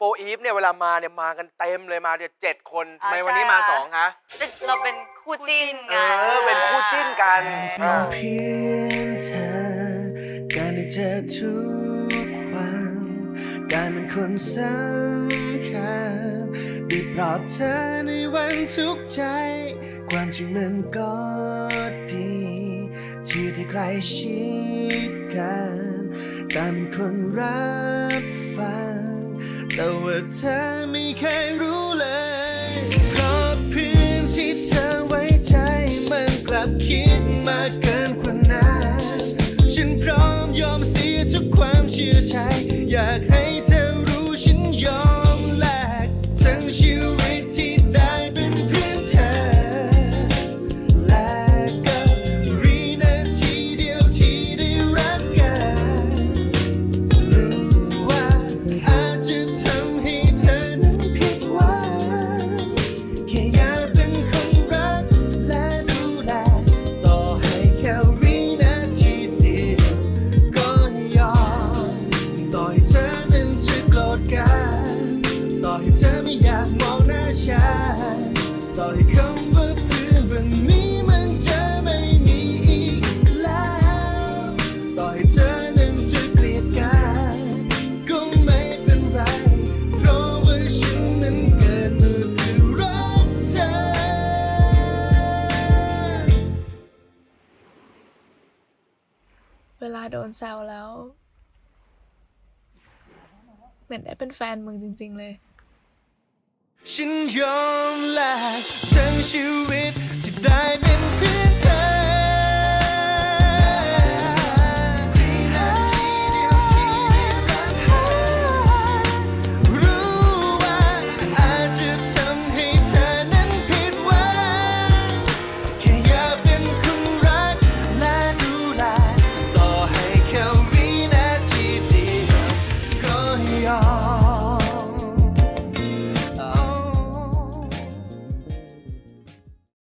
โฟอีฟเนี่ยเวลามาเนี่ยมากันเต็มเลยมาเดี๋ยวเจ็ดคนทำไมอ่าวันนี้ใช่มาค่ะสองคะเราเป็นคู่จิ้นเอกันอเป็นคู่จิ้นกันเป็นอ่าเพียงเธอ การได้เจอทุกวัน การเป็นคนสำคัญได้ปลอบเธอในวันทุกข์ใจ ความจริงมันก็ดี ที่ได้ใกล้ชิดกัน การเป็นคนรับฟัง แต่ว่าเธอไม่เคยรู้เลยเพราะเพื่อนที่เธอไว้ใจมันกลับคิด ต่อให้เธอไม่อยากมองหน้าฉันต่อให้คำว่าเพื่อนวันนี้มันจะไม่มีอีกแล้ว ต่อให้เธอนั้นจะเกลียดกันก็ไม่เป็นไร เพราะว่าฉันนั้นเกิดมาเพื่อรักเธอ เวลาโดนแซวแล้ว เหมือนได้เป็นแฟนมึงจริง ๆ เลย ฉันยอมแลกทั้งชีวิตที่ได้